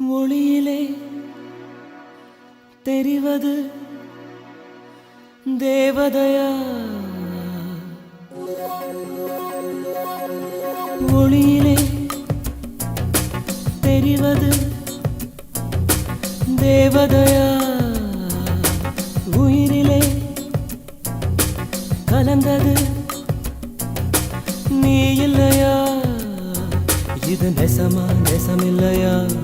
ஒளியிலே தெரிவது தேவதையா? ஒளியிலே தெரிவது தேவதையா? உயிரிலே கலந்தது நீ இல்லையா? இது நெசமா நெசமில்லையா?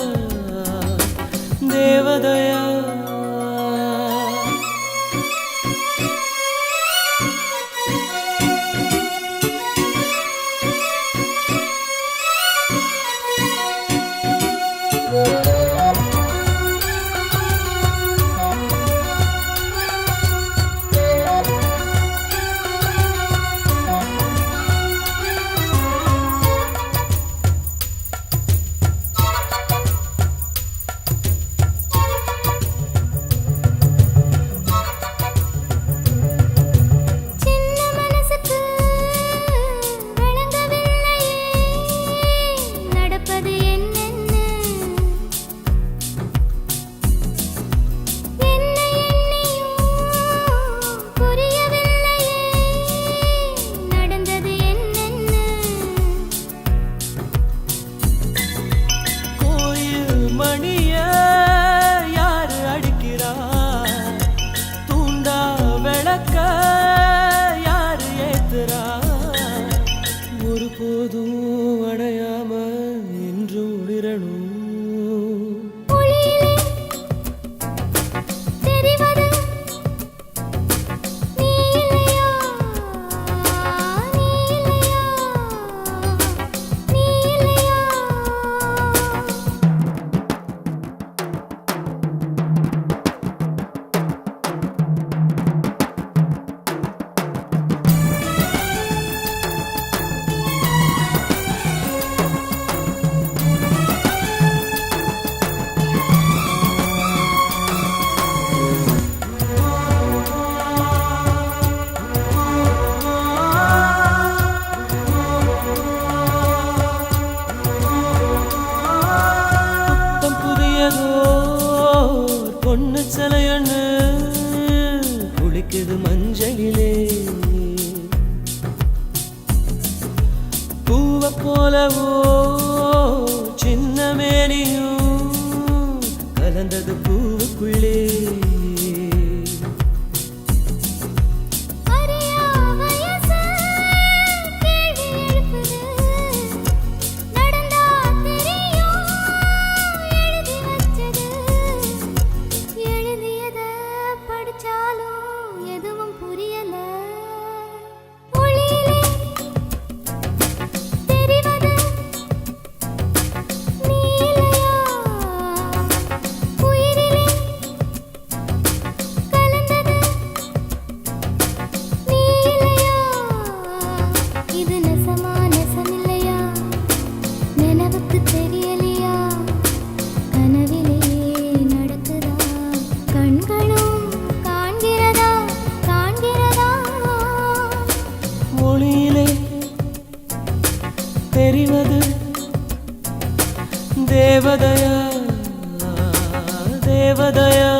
tudo. குளிக்குது மஞ்சளிலே. பூவ போலவோ சின்ன மேனியும் கலந்தது பூவுக்குள்ளே. இது நெசமா நெசமில்லையா? நினைவுக்கு தெரியலையா? கனவிலே நடக்குதா? கண்களும் காண்கிறதா? காண்கிறதா? ஒளியிலே தெரிவது தேவதயா? தேவதயா?